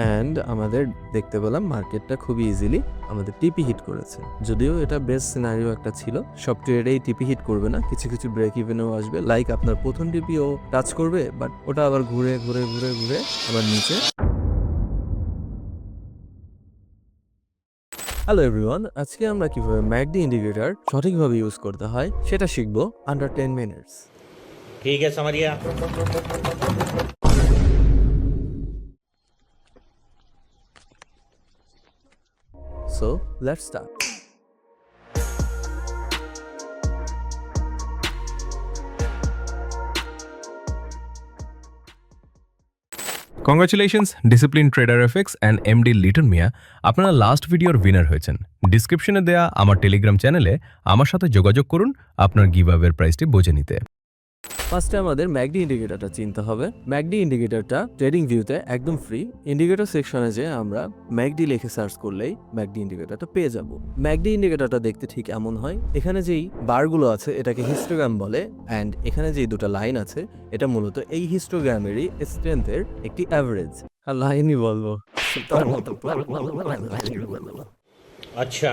And আমাদের দেখতে পেলাম মার্কেটটা খুবই ইজিলি আমাদের টিপি হিট করেছে। যদিও এটা বেস্ট সিনারিও একটা ছিল, সব ট্রেডেই টিপি হিট করবে না, কিছু কিছু ব্রেক ইভেনও আসবে লাইক আপনার প্রথম টিপিও টাচ করবে বাট ওটা আবার ঘুরে ঘুরে ঘুরে ঘুরে আবার নিচে। হ্যালো এভরিওয়ান আজকে আমরা কীভাবে ম্যাকডি ইন্ডিকেটার সঠিকভাবে ইউজ করতে হয়, সেটা শিখব আন্ডার টেন মিনিটস ঠিক আছে so let's start congratulations discipline trader FX and MD Liton Mia আপনারা লাস্ট ভিডিওর উইনার হয়েছেন। ডিসক্রিপশনে দেয়া আমার টেলিগ্রাম চ্যানেলে আমার সাথে যোগাযোগ করুন আপনার গিভঅ্যাওয়ের প্রাইসটি বুঝে নিতে। ফার্স্টে আমাদের ম্যাগডি ইন্ডিকেটরটা চিনতে হবে। ম্যাগডি ইন্ডিকেটরটা ট্রেডিং ভিউতে একদম ফ্রি ইন্ডিকেটর সেকশনে যে আমরা ম্যাগডি লিখে সার্চ করলেই ম্যাগডি ইন্ডিকেটরটা পেয়ে যাব। ম্যাগডি ইন্ডিকেটরটা দেখতে ঠিক এমন হয় এখানে যেই বারগুলো আছে এটাকে হিস্টোগ্রাম বলে অ্যান্ড এখানে যেই দুটো লাইন আছে এটা মূলত এই হিস্টোগ্রামেরই স্ট্রেংথের একটি অ্যাভারেজ আর লাইনই বলব। আচ্ছা।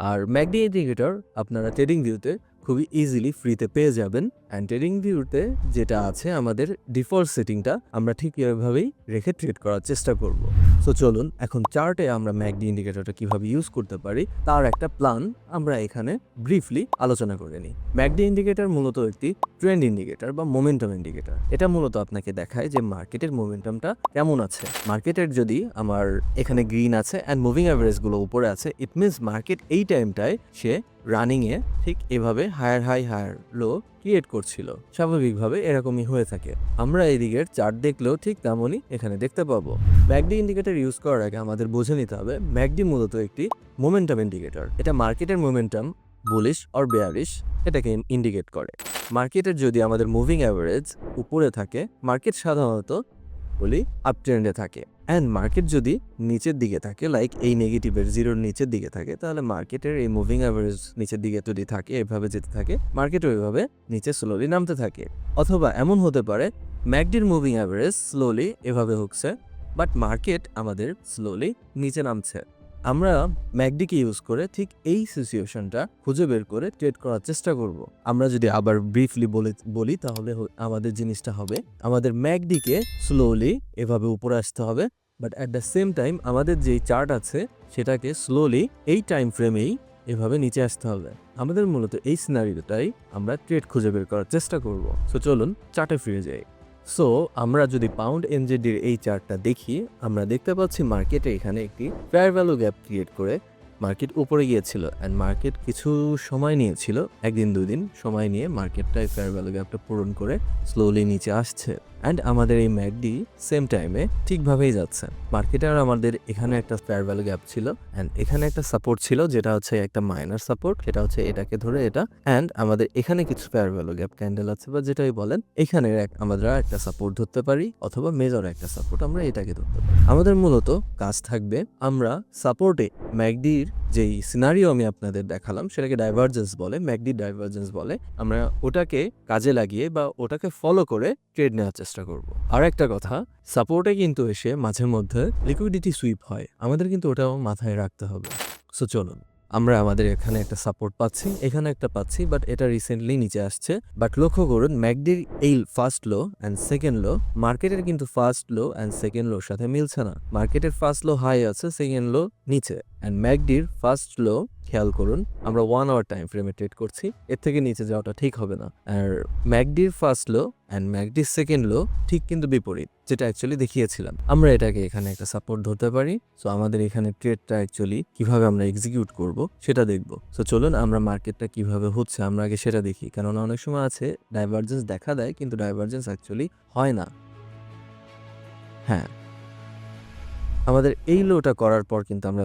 আর ম্যাগডি ইন্ডিকেটর আপনারা ট্রেডিং ভিউতে খুবই ইজিলি ফ্রিতে পেয়ে যাবেন অ্যান্ড ট্রেডিং ভিউতে যেটা আছে আমাদের ডিফল্ট সেটিংটা আমরা ঠিক এভাবেই রেখে ট্রেড করার চেষ্টা করব। সো চলুন, এখন চার্টে আমরা ম্যাকডি ইন্ডিকেটরটা কীভাবে ইউজ করতে পারি, তার একটা প্ল্যান আমরা এখানে ব্রিফলি আলোচনা করে নিই। ম্যাকডি ইন্ডিকেটর মূলত একটি ট্রেন্ড ইন্ডিকেটর বা মোমেন্টাম ইন্ডিকেটর এটা মূলত আপনাকে দেখায় যে মার্কেটের মোমেন্টামটা কেমন আছে। মার্কেটের যদি আমার এখানে গ্রিন আছে অ্যান্ড মুভিং অ্যাভারেজগুলো উপরে আছে ইট মিনস মার্কেট এই টাইমটায় সে রানিংয়ে ঠিক এভাবে higher high higher low create করছিল। স্বাভাবিকভাবে এরকমই হয়ে থাকে। আমরা এই দিকের চার্ট দেখলেও ঠিক তেমনই এখানে দেখতে পাবো। ম্যাকডি ইন্ডিকেটর ইউজ করার আগে আমাদের বুঝে নিতে হবে, ম্যাকডি মূলত একটি মোমেন্টাম ইন্ডিকেটর এটা মার্কেটের মোমেন্টাম বুলিশ অর বেয়ারিশ এটাকে ইন্ডিকেট করে। মার্কেটের যদি আমাদের মুভিং অ্যাভারেজ উপরে থাকে মার্কেট সাধারণত বলি আপ ট্রেন্ডে থাকে। অ্যান্ড মার্কেট যদি নিচের দিকে থাকে লাইক এই নেগেটিভের জিরোর নিচের দিকে থাকে, তাহলে মার্কেটের এই মুভিং অ্যাভারেজ নিচের দিকে যদি থাকে, এভাবে যেতে থাকে মার্কেট ওইভাবে নিচে স্লোলি নামতে থাকে। অথবা এমন হতে পারে, ম্যাকডির মুভিং অ্যাভারেজ স্লোলি এভাবে হুকছে বাট মার্কেট আমাদের স্লোলি নিচে নামছে। আমরা ম্যাকডিকে ইউজ করে ঠিক এই সিচুয়েশনটা খুঁজে বের করে ট্রেড করার চেষ্টা করব। আমরা যদি আবার ব্রিফলি বলে, বলি তাহলে আমাদের জিনিসটা হবে, আমাদের ম্যাকডিকে স্লোলি এভাবে উপরে আসতে হবে but at the same time আমাদের যেই চার্ট আছে সেটাকে স্লোলি এই টাইম ফ্রেমেই এভাবে নিচে আসতে হবে। আমাদের মূলত এই সিনারিটাই আমরা ট্রেড খুঁজে বের করার চেষ্টা করব। সো চলুন চার্টে ফিরে যাই। সো আমরা যদি পাউন্ড এনজেডির এই চার্টটা দেখি, আমরা দেখতে পাচ্ছি মার্কেটে এখানে একটি ফেয়ার ভ্যালু গ্যাপ ক্রিয়েট করে মার্কেট উপরে গিয়েছিল অ্যান্ড মার্কেট কিছু সময় নিয়েছিল, একদিন দুদিন সময় নিয়ে মার্কেটটা ফেয়ার ভ্যালু গ্যাপটা পূরণ করে স্লোলি নিচে আসছে। অ্যান্ড আমাদের এই ম্যাকডি সেম টাইমে ঠিকভাবেই যাচ্ছে। মার্কেটে আর আমাদের এখানে একটা ফেয়ার ভ্যালু গ্যাপ ছিল। অ্যান্ড এখানে একটা সাপোর্ট ছিল, যেটা হচ্ছে একটা মাইনার সাপোর্ট সেটা হচ্ছে এটাকে ধরে এটা। অ্যান্ড আমাদের এখানে কিছু ফেয়ার ভ্যালু গ্যাপ ক্যান্ডেল আছে, বা যেটাই বলেন এখানে আমরা একটা সাপোর্ট ধরতে পারি, অথবা মেজর একটা সাপোর্ট আমরা এটাকে ধরতে পারি। আমাদের মূলত কাজ থাকবে আমরা সাপোর্টে ম্যাকডির যেই সিনারিও আমি আপনাদের দেখালাম, সেটাকে ডাইভার্জেন্স বলে ম্যাকডি ডাইভার্জেন্স বলে, আমরা ওটাকে কাজে লাগিয়ে বা ওটাকে ফলো করে ট্রেড নেওয়ার চেষ্টা করব। আর একটা কথা সাপোর্টে কিন্তু এসে মাঝে মধ্যে লিকুইডিটি সুইপ হয়। আমাদের কিন্তু ওটাও মাথায় রাখতে হবে। সো চলুন। আমরা আমাদের এখানে একটা সাপোর্ট পাচ্ছি, এখানে একটা পাচ্ছি বাট এটা রিসেন্টলি নিচে আসছে। বাট লক্ষ্য করুন, ম্যাকডির এই first low and second low মার্কেটের কিন্তু ফার্স্ট লো অ্যান্ড সেকেন্ড লোর সাথে মিলছে না। মার্কেটের ফার্স্ট লো হাই আছে সেকেন্ড লো নিচে। অ্যান্ড ম্যাকডির ফার্স্ট লো খেয়াল করুন, আমরা ওয়ান আওয়ার টাইম ফ্রেমে ট্রেড করছি, এর থেকে নিচে যাওয়াটা ঠিক হবে না। আর ম্যাকডির ফার্স্ট লো অ্যান্ড ম্যাকডির সেকেন্ড লো ঠিক কিন্তু বিপরীত, যেটা অ্যাকচুয়ালি দেখিয়েছিলাম। আমরা এটাকে এখানে একটা সাপোর্ট ধরতে পারি সো আমাদের এখানে ট্রেডটা অ্যাকচুয়ালি কীভাবে আমরা এক্সিকিউট করব সেটা দেখব। সো চলুন আমরা মার্কেটটা কীভাবে হচ্ছে আমরা আগে সেটা দেখি, কেননা অনেক সময় আছে ডাইভার্জেন্স দেখা দেয়, কিন্তু ডাইভার্জেন্স অ্যাকচুয়ালি হয় না। হ্যাঁ আমাদের এই লোটা করার পর কিন্তু আমরা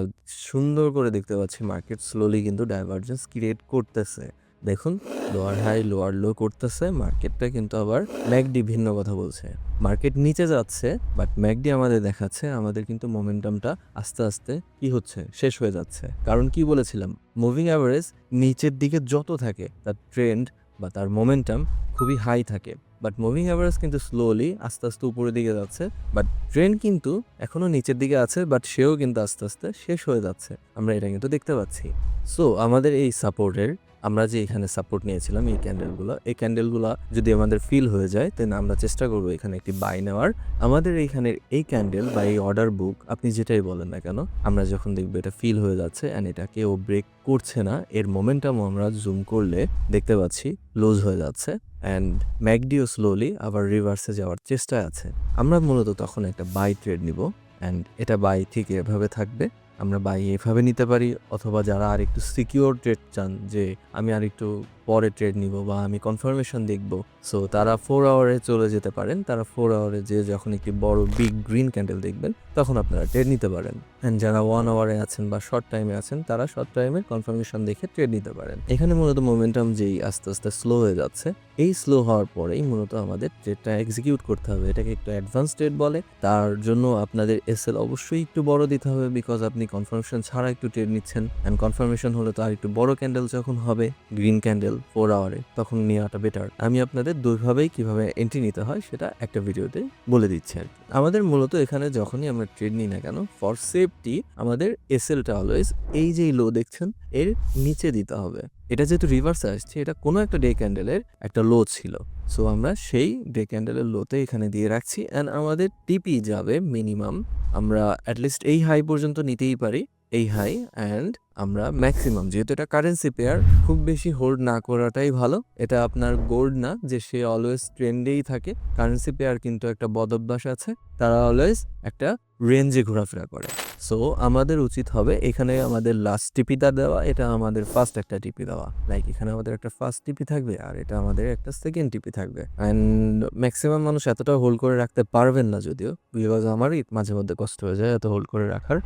সুন্দর করে দেখতে পাচ্ছি মার্কেট স্লোলি কিন্তু ডাইভারজেন্স ক্রিয়েট করতেছে। দেখুন লোয়ার হাই লোয়ার লো করতেছে মার্কেটটা কিন্তু আবার ম্যাকডি ভিন্ন কথা বলছে। মার্কেট নিচে যাচ্ছে বাট ম্যাকডি আমাদের দেখাচ্ছে, আমাদের কিন্তু মোমেন্টামটা আস্তে আস্তে কি হচ্ছে? শেষ হয়ে যাচ্ছে। কারণ কি বলেছিলাম? মুভিং অ্যাভারেজ নিচের দিকে যত থাকে, তার ট্রেন্ড বা তার মোমেন্টাম খুবই হাই থাকে। বাট মুভিং অ্যাভারেজ কিন্তু স্লোলি আস্তে আস্তে উপরের দিকে যাচ্ছে বাট ট্রেন কিন্তু এখনও নিচের দিকে আছে বাট সেও কিন্তু আস্তে আস্তে শেষ হয়ে যাচ্ছে। আমরা এটা কিন্তু দেখতে পাচ্ছি। সো আমাদের এই সাপোর্টের আমরা যে এখানে সাপোর্ট নিয়েছিলাম এই ক্যান্ডেলগুলো এই ক্যান্ডেলগুলো যদি আমাদের ফিল হয়ে যায় দেন আমরা চেষ্টা করব এখানে একটি বাই নেওয়ার। আমাদের এইখানের এই ক্যান্ডেল বা এই অর্ডার বুক আপনি যেটাই বলেন না কেন, আমরা যখন দেখব এটা ফিল হয়ে যাচ্ছে অ্যান্ড এটা কেউ ব্রেক করছে না, এর মোমেন্টাম আমরা জুম করলে দেখতে পাচ্ছি লুজ হয়ে যাচ্ছে। অ্যান্ড ম্যাকডিও স্লোলি আবার রিভার্সে যাওয়ার চেষ্টা আছে। আমরা মূলত তখন একটা বাই ট্রেড নিব। অ্যান্ড এটা বাই ঠিক এভাবে থাকবে। আমরা বাই এভাবে নিতে পারি। অথবা যারা আর একটু সিকিউর ট্রেড চান যে আমি আর একটু পরে ট্রেড নিব বা আমি কনফার্মেশন দেখব। সো তারা ফোর আওয়ারে চলে যেতে পারেন। তারা ফোর আওয়ারে যে যখন একটি বড় বিগ গ্রিন ক্যান্ডেল দেখবেন, তখন আপনারা ট্রেড নিতে পারেন। অ্যান্ড যারা ওয়ান আওয়ারে আছেন বা শর্ট টাইমে আছেন, তারা শর্ট টাইমে কনফার্মেশন দেখে ট্রেড নিতে পারেন। এখানে মূলত মোমেন্টাম যেই আস্তে আস্তে স্লো হয়ে যাচ্ছে, এই স্লো হওয়ার পরেই মূলত আমাদের ট্রেডটা এক্সিকিউট করতে হবে। এটাকে একটু অ্যাডভান্স ট্রেড বলে। তার জন্য আপনাদের এসএল অবশ্যই একটু বড় দিতে হবে বিকজ আপনি কনফার্মেশন ছাড়া একটু ট্রেড নিচ্ছেন। অ্যান্ড কনফার্মেশন হলে তো আর একটু বড় ক্যান্ডেল যখন হবে গ্রিন ক্যান্ডেল ফোর আওয়ারে তখন নেওয়াটা বেটার আমি আপনাদের দুইভাবেই কীভাবে এন্ট্রি নিতে হয় সেটা একটা ভিডিওতে বলে দিচ্ছি আর। আমাদের মূলত এখানে যখনই আমরা ট্রেড নিই না কেন ফর সেফটি আমাদের এসএলটা অলওয়েজ এই যে লো দেখছেন, এর নিচে দিতে হবে। এটা যেহেতু রিভার্সে আসছে, এটা কোনো একটা ডে ক্যান্ডেলের একটা লো ছিল। সো আমরা সেই ডে ক্যান্ডেলের লোতে এখানে দিয়ে রাখছি অ্যান্ড আমাদের টিপি যাবে মিনিমাম আমরা অ্যাটলিস্ট এই হাই পর্যন্ত নিতেই পারি। এই হাই অ্যান্ড আমরা ম্যাক্সিমাম যেহেতু এটা কারেন্সি পেয়ার খুব বেশি হোল্ড না করাটাই ভালো। এটা আপনার গোল্ড না, যে সে অলওয়েজ ট্রেন্ডেই থাকে। কারেন্সি পেয়ার কিন্তু একটা বদভ্যাস আছে। তারা অলওয়েজ একটা রেঞ্জে ঘোরাফেরা করে। সো আমাদের উচিত হবে এখানে আমাদের লাস্ট টিপিটা দেওয়া, এটা আমাদের ফার্স্ট একটা টিপি দেওয়া। লাইক এখানে আমাদের একটা ফার্স্ট টিপি থাকবে, আর এটা আমাদের একটা সেকেন্ড টিপি থাকবে। অ্যান্ড ম্যাক্সিমাম মানুষ এতটা হোল্ড করে রাখতে পারবেন না যদিও বিকজ আমারই মাঝে মধ্যে কষ্ট হয়ে যায় এত হোল্ড করে রাখার।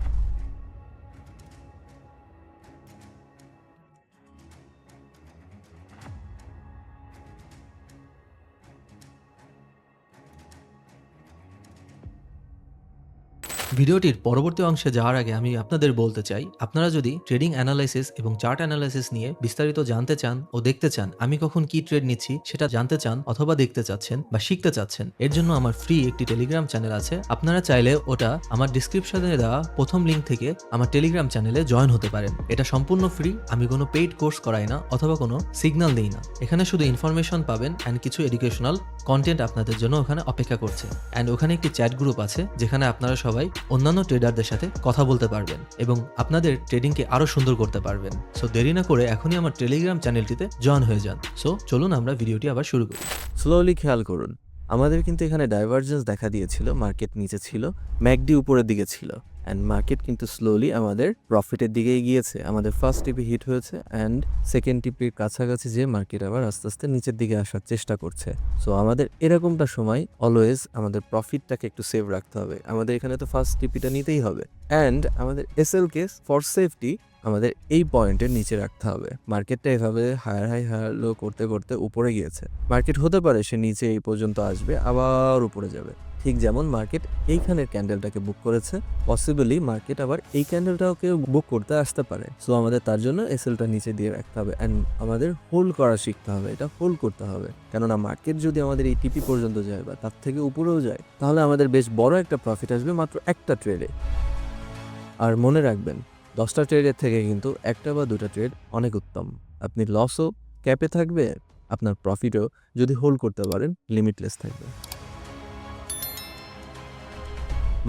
ভিডিওটির পরবর্তী অংশে যাওয়ার আগে আমি আপনাদের বলতে চাই, আপনারা যদি ট্রেডিং অ্যানালাইসিস এবং চার্ট অ্যানালাইসিস নিয়ে বিস্তারিত জানতে চান ও দেখতে চান, আমি কখন কি ট্রেড নিচ্ছি সেটা জানতে চান অথবা দেখতে চাচ্ছেন বা শিখতে চাচ্ছেন, এর জন্য আমার ফ্রি একটি টেলিগ্রাম চ্যানেল আছে। আপনারা চাইলে ওটা আমার ডিসক্রিপশনে দেওয়া প্রথম লিঙ্ক থেকে আমার টেলিগ্রাম চ্যানেলে জয়েন হতে পারেন। এটা সম্পূর্ণ ফ্রি আমি কোনো পেইড কোর্স করাই না অথবা কোনো সিগন্যাল দিই না। এখানে শুধু ইনফরমেশন পাবেন অ্যান্ড কিছু এডুকেশনাল কন্টেন্ট আপনাদের জন্য ওখানে অপেক্ষা করছে। অ্যান্ড ওখানে একটি চ্যাট গ্রুপ আছে, যেখানে আপনারা সবাই অন্যান্য ট্রেডারদের সাথে কথা বলতে পারবেন এবং আপনাদের ট্রেডিংকে আরও সুন্দর করতে পারবেন। সো দেরি না করে এখনই আমার টেলিগ্রাম চ্যানেলটিতে জয়েন হয়ে যান। সো চলুন আমরা ভিডিওটি আবার শুরু করি। স্লোলি খেয়াল করুন। আমাদের কিন্তু এখানে ডাইভারজেন্স দেখা দিয়েছিল মার্কেট নিচে ছিল ম্যাকডি উপরের দিকে ছিল। অ্যান্ড মার্কেট কিন্তু স্লোলি আমাদের প্রফিটের দিকে গিয়েছে। আমাদের ফার্স্ট টিপি হিট হয়েছে অ্যান্ড সেকেন্ড টিপির কাছাকাছি যে মার্কেট আবার আস্তে আস্তে নিচের দিকে আসার চেষ্টা করছে। সো আমাদের এরকমটা সময় অলওয়েজ আমাদের প্রফিটটাকে একটু সেভ রাখতে হবে। আমাদের এখানে তো ফার্স্ট টিপিটা নিতেই হবে। অ্যান্ড আমাদের S L case for safety আমাদের এই পয়েন্টের নিচে রাখতে হবে। মার্কেটটা এভাবে হায়ার হাই হায়ার লো করতে করতে উপরে গিয়েছে। মার্কেট হতে পারে সে নিচে এই পর্যন্ত আসবে, আবার উপরে যাবে। ঠিক যেমন মার্কেট এইখানের ক্যান্ডেলটাকে বুক করেছে পসিবলি মার্কেট আবার এই ক্যান্ডেলটাকে বুক করতে আসতে পারে। সো আমাদের তার জন্য এসএলটা নিচে দিয়ে রাখতে হবে অ্যান্ড আমাদের হোল্ড করা শিখতে হবে, এটা হোল্ড করতে হবে। কেননা মার্কেট যদি আমাদের এই টিপি পর্যন্ত যায় বা তার থেকে উপরেও যায়, তাহলে আমাদের বেশ বড় একটা প্রফিট আসবে মাত্র একটা ট্রেডে আর মনে রাখবেন, দশটা ট্রেডের থেকে কিন্তু একটা বা দুটা ট্রেড অনেক উত্তম। আপনি লসও ক্যাপে থাকবে, আপনার প্রফিটও যদি হোল্ড করতে পারেন লিমিটলেস থাকবে।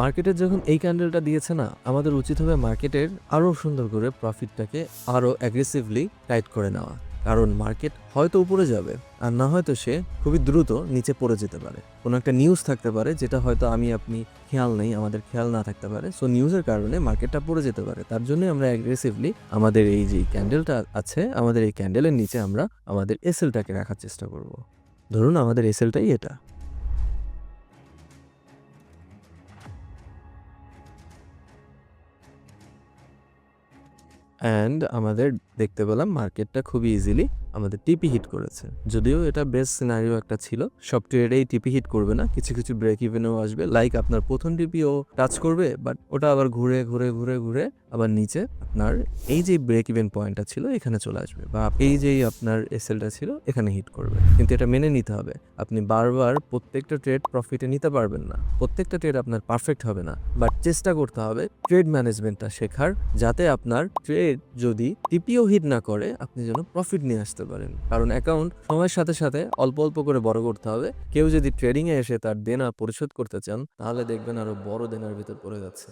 মার্কেটের যখন এই ক্যান্ডেলটা দিয়েছে না, আমাদের উচিত হবে মার্কেটের আরও সুন্দর করে প্রফিটটাকে আরও অ্যাগ্রেসিভলি টাইট করে নেওয়া। কারণ মার্কেট হয়তো উপরে যাবে, আর না হয়তো সে খুবই দ্রুত নিচে পড়ে যেতে পারে। কোনো একটা নিউজ থাকতে পারে, যেটা হয়তো আমি, আপনি খেয়াল নেই, আমাদের খেয়াল না থাকতে পারে। সো নিউজের কারণে মার্কেটটা পড়ে যেতে পারে। তার জন্য আমরা অ্যাগ্রেসিভলি আমাদের এই যে ক্যান্ডেলটা আছে, আমাদের এই ক্যান্ডেলের নিচে আমরা আমাদের এসএলটাকে রাখার চেষ্টা করব। ধরুন আমাদের এসএলটাই এটা। অ্যান্ড আমাদের দেখতে পেলাম মার্কেটটা খুবই ইজিলি আমাদের টিপি হিট করেছে। যদিও এটা বেস্ট সিনারিও একটা ছিল সব ট্রেডেই টিপি হিট করবে না, কিছু কিছু ব্রেক ইভেনও আসবে লাইক আপনার প্রথম টিপিও টাচ করবে বাট ওটা আবার ঘুরে ঘুরে ঘুরে ঘুরে আবার নিচে আপনার এই যে ব্রেক ইভেন পয়েন্টটা ছিল, এখানে চলে আসবে বা এই যেই আপনার এসএলটা ছিল, এখানে হিট করবে। কিন্তু এটা মেনে নিতে হবে, আপনি বারবার প্রত্যেকটা ট্রেড প্রফিটে নিতে পারবেন না। প্রত্যেকটা ট্রেড আপনার পারফেক্ট হবে না বাট চেষ্টা করতে হবে ট্রেড ম্যানেজমেন্টটা শেখার, যাতে আপনার ট্রেড যদি টিপিও হিট না করে আপনি যেন প্রফিট নিয়ে আসতে পারেন। কারণ অ্যাকাউন্ট সময়ের সাথে সাথে অল্প অল্প করে বড় করতে হবে। কেউ যদি ট্রেডিং এ এসে তার দেনা পরিশোধ করতে চান তাহলে দেখবেন আরও বড় দেনার ভিতর পড়ে যাচ্ছে।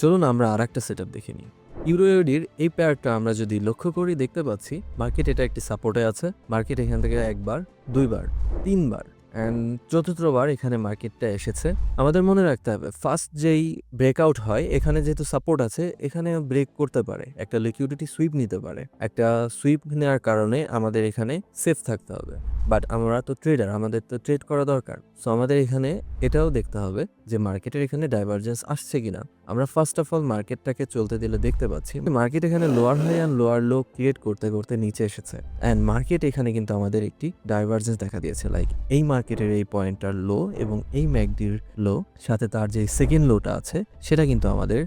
চলুন আমরা আর একটা সেট আপ দেখে নিই। ইউরোইডির এই পেয়ারটা আমরা যদি লক্ষ্য করি দেখতে পাচ্ছি মার্কেট এটা একটি সাপোর্টে আছে। মার্কেট এখান থেকে একবার দুইবার তিনবার। অ্যান্ড চতুর্থবার এখানে মার্কেটটা এসেছে। আমাদের মনে রাখতে হবে ফার্স্ট যেই ব্রেকআউট হয়, এখানে যেহেতু সাপোর্ট আছে, এখানে ব্রেক করতে পারে। একটা লিকুইডিটি সুইপ নিতে পারে। একটা সুইপ নেওয়ার কারণে আমাদের এখানে সেফ থাকতে হবে। বাট আমরা তো ট্রেডার আমাদের তো ট্রেড করা দরকার। সো আমাদের এখানে এটাও দেখতে হবে যে মার্কেটের এখানে ডাইভারজেন্স আসছে কিনা। আমরা ফার্স্ট অফ অল মার্কেটটাকে চলতে দিলে দেখতে পাচ্ছি মার্কেট এখানে lower high and lower low create করতে করতে নিচে এসেছে। অ্যান্ড মার্কেট এখানে কিন্তু আমাদের একটি ডাইভারজেন্স দেখা দিয়েছে লাইক এই মার্কেটের এই পয়েন্টটার লো এবং এই ম্যাকডির লো সাথে তার যে সেকেন্ড লোটা আছে, সেটা কিন্তু আমাদের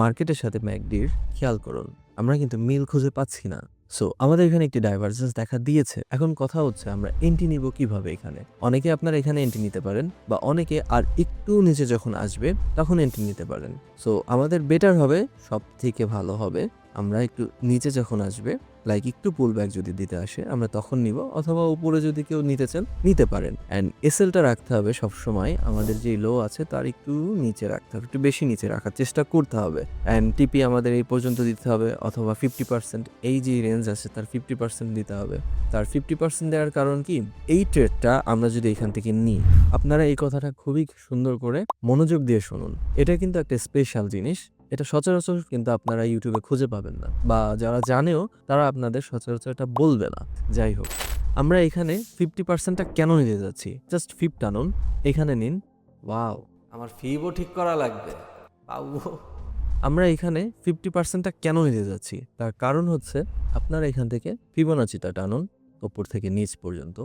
মার্কেটের সাথে ম্যাকডির খেয়াল করুন। আমরা কিন্তু মিল খুঁজে পাচ্ছি না। সো আমাদের এখানে একটি ডাইভারজেন্স দেখা দিয়েছে। এখন কথা হচ্ছে আমরা এন্ট্রি নিব কীভাবে এখানে? অনেকে আপনারা এখানে এন্ট্রি নিতে পারেন বা অনেকে আর একটু নিচে যখন আসবে, তখন এন্ট্রি নিতে পারেন। সো আমাদের বেটার হবে সব থেকে ভালো হবে। আমরা একটু নিচে যখন আসবে লাইক একটু পুল ব্যাক যদি দিতে আসে, আমরা তখন নিব। অথবা উপরে যদি কেউ নিতে চান, নিতে পারেন। অ্যান্ড এসএলটা রাখতে হবে সবসময়। আমাদের যে লো আছে, তার একটু নিচে রাখতে হবে। একটু বেশি নিচে রাখার চেষ্টা করতে হবে। অ্যান্ড টিপি আমাদের এই পর্যন্ত দিতে হবে। অথবা ফিফটি পার্সেন্ট এই যে রেঞ্জ আছে, তার ফিফটি পার্সেন্ট দিতে হবে। তার ফিফটি পার্সেন্ট দেওয়ার কারণ কি? এই ট্রেডটা আমরা যদি এখান থেকে নিই, আপনারা এই কথাটা খুবই সুন্দর করে মনোযোগ দিয়ে শুনুন। এটা কিন্তু একটা স্পেশাল জিনিস। এটা সচরাচর কিন্তু আপনারা ইউটিউবে খুঁজে পাবেন না। বা যারা জানেও, তারা আপনাদের সচরাচর এটা বলবে না। যাই হোক, আমরা এখানে ফিফটি পার্সেন্টটা কেন নিতে যাচ্ছি? জাস্ট ফিফট আনুন এখানে নিন। ওয়াও আমার ফিবও ঠিক করা লাগবে। আমরা এখানে ফিফটি পার্সেন্টটা কেন নিতে যাচ্ছি? তার কারণ হচ্ছে, আপনারা এখান থেকে ফিবোনাচিটা টানুন, ওপর থেকে নিচ পর্যন্ত।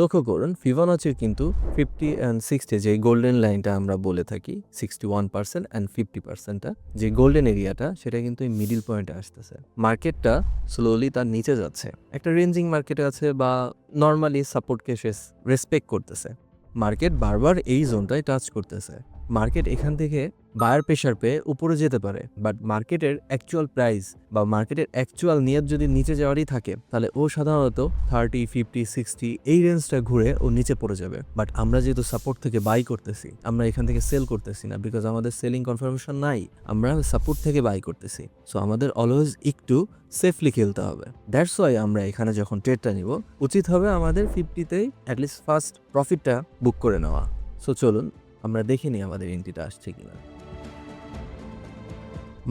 লক্ষ্য করুন ফিবোনাচির কিন্তু ফিফটি অ্যান্ড সিক্সটি যে গোল্ডেন লাইনটা আমরা বলে থাকি sixty one percent and fifty পার্সেন্টটা যে গোল্ডেন এরিয়াটা সেটা কিন্তু এই মিডিল পয়েন্টে আসতেছে। মার্কেটটা স্লোলি তার নিচে যাচ্ছে। একটা রেঞ্জিং মার্কেটে আছে বা নর্মালি সাপোর্টকে সে রেসপেক্ট করতেছে। মার্কেট বারবার এই জোনটায় টাচ করতেছে। মার্কেট এখান থেকে বায়ার প্রেশার পেয়ে উপরে যেতে পারে বাট মার্কেটের অ্যাকচুয়াল প্রাইস বা মার্কেটের অ্যাকচুয়াল নিয়ত যদি নিচে যাওয়ারই থাকে, তাহলে ও সাধারণত থার্টি ফিফটি সিক্সটি এই রেঞ্জটা ঘুরে ও নিচে পড়ে যাবে। বাট আমরা যেহেতু সাপোর্ট থেকে বাই করতেছি, আমরা এখান থেকে সেল করতেছি না বিকজ আমাদের সেলিং কনফার্মেশন নাই, আমরা সাপোর্ট থেকে বাই করতেছি। সো আমাদের অলওয়েজ একটু সেফলি খেলতে হবে। দ্যাটস ওয়াই আমরা এখানে যখন ট্রেডটা নিব, উচিত হবে আমাদের ফিফটিতেই অ্যাটলিস্ট ফার্স্ট প্রফিটটা বুক করে নেওয়া। সো চলুন, আমরা দেখে নিই আমাদের এন্ট্রিটা আসছে কিনা।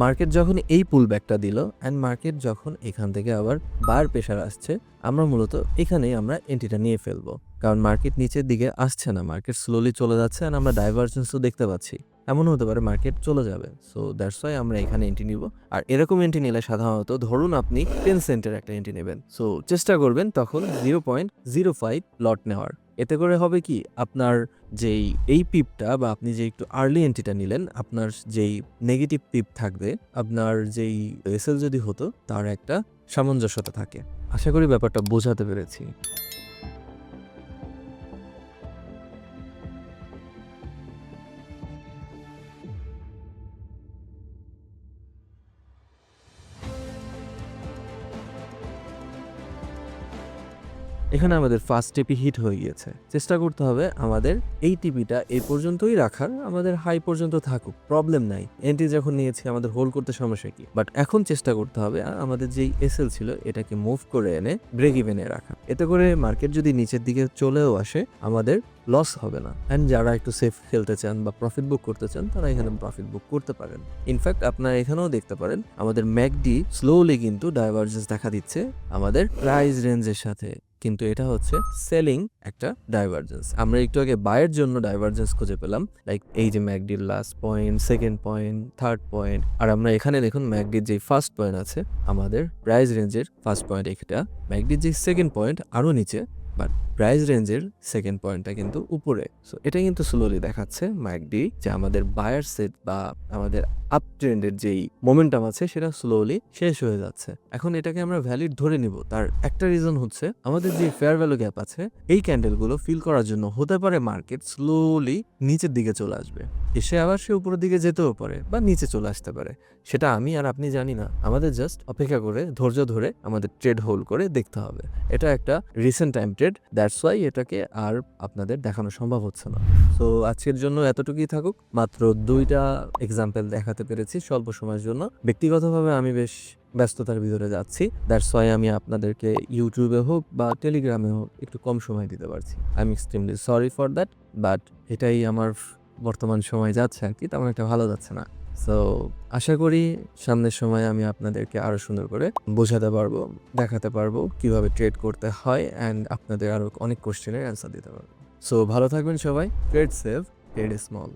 মার্কেট যখন এই পুল ব্যাকটা দিল অ্যান্ড মার্কেট যখন এখান থেকে আবার বার প্রেশার আসছে, আমরা মূলত এখানেই আমরা এন্ট্রিটা নিয়ে ফেলব। কারণ মার্কেট নিচের দিকে আসছে না, মার্কেট স্লোলি চলে যাচ্ছে অ্যান্ড আমরা ডাইভারজেন্সও দেখতে পাচ্ছি। এমন হতে পারে মার্কেট চলে যাবে। সো দ্যাটস ওয়াই আমরা এখানে এন্ট্রি নিব। আর এরকম এন্ট্রি নিলে সাধারণত ধরুন আপনি টেন সেন্টের একটা এন্ট্রি নেবেন। সো চেষ্টা করবেন তখন zero point zero five lot নেওয়ার। এতে করে হবে কি, আপনার যেই, এই পিপটা বা আপনি যে একটু আর্লি এন্ট্রিটা নিলেন, আপনার যেই নেগেটিভ পিপ থাকবে, আপনার যেই এসএল যদি হতো, তার একটা সামঞ্জস্যতা থাকে। আশা করি ব্যাপারটা বোঝাতে পেরেছি। এখানে আমাদের ফার্স্ট টিপি হিট হয়ে গিয়েছে। চেষ্টা করতে হবে আমাদের এই টিপিটা এই পর্যন্তই রাখার, আমাদের হাই পর্যন্ত থাকুক প্রবলেম নাই। এন্ট্রি যখন নিয়েছি, আমাদের হোল্ড করতে সমস্যা কি? বাট এখন চেষ্টা করতে হবে আমাদের যেই এসএল ছিল, এটাকে মুভ করে এনে ব্রেক ইভেনে রাখা। এতে করে মার্কেট যদি নিচের দিকে চলেও আসে, আমাদের লস হবে না। অ্যান্ড যারা একটু সেফ খেলতে চান বা প্রফিট বুক করতে চান, তারা এখানে প্রফিট বুক করতে পারেন। ইনফ্যাক্ট আপনারা এখানেও দেখতে পারেন, আমাদের ম্যাকডি স্লোলি কিন্তু ডাইভার্জেন্স দেখা দিচ্ছে আমাদের প্রাইস রেঞ্জের সাথে। কিন্তু এটা হচ্ছে সেলিং একটা ডাইভার্জেন্স আমরা একটু আগে বায়ের জন্য ডাইভারজেন্স খুঁজে পেলাম। লাইক এই যে ম্যাকডির last point second point third point আর আমরা এখানে দেখুন ম্যাকডির যে ফার্স্ট পয়েন্ট আছে, আমাদের প্রাইস রেঞ্জের ফার্স্ট পয়েন্ট এটা। ম্যাকডির যে সেকেন্ড পয়েন্ট আরও নিচে বাট প্রাইস রেঞ্জের সেকেন্ড পয়েন্টটা কিন্তু উপরে। সো এটা কিন্তু স্লোলি দেখাচ্ছে ম্যাকডি যে আমাদের বায়ার সেট বা আমাদের আপ ট্রেন্ডের যেই মোমেন্টাম আছে, সেটা স্লোলি শেষ হয়ে যাচ্ছে। এখন এটাকে আমরা ভ্যালিড ধরে নিব। তার একটা রিজন হচ্ছে, আমাদের যে ফেয়ার ভ্যালু গ্যাপ আছে, এই ক্যান্ডেলগুলো ফিল করার জন্য হতে পারে মার্কেট স্লোলি নিচের দিকে চলে আসবে। এসে আবার সে উপরের দিকে যেতেও পারে বা নিচে চলে আসতে পারে। সেটা আমি আর আপনি জানি না। আমাদের জাস্ট অপেক্ষা করে, ধৈর্য ধরে আমাদের ট্রেড হোল্ড করে দেখতে হবে। এটা একটা recent time trade that's why এটাকে আর আপনাদের দেখানো সম্ভব হচ্ছে না। সো আজকের জন্য এতটুকুই থাকুক, মাত্র দুইটা এক্সাম্পল দেখাতে পেরেছি স্বল্প সময়ের জন্য। ব্যক্তিগতভাবে আমি বেশ ব্যস্ততার ভিতরে যাচ্ছি দ্যাটস ওয়াই আমি আপনাদেরকে ইউটিউবে হোক বা টেলিগ্রামে হোক একটু কম সময় দিতে পারছি। I am extremely sorry for that but এটাই আমার বর্তমান সময় যাচ্ছে আর কি, তেমন একটা ভালো যাচ্ছে না। সো আশা করি সামনের সময় আমি আপনাদেরকে আরও সুন্দর করে বোঝাতে পারব, দেখাতে পারব কীভাবে ট্রেড করতে হয় অ্যান্ড আপনাদের আরও অনেক কোশ্চেনের অ্যান্সার দিতে পারব। সো ভালো থাকবেন সবাই। Trade save trade small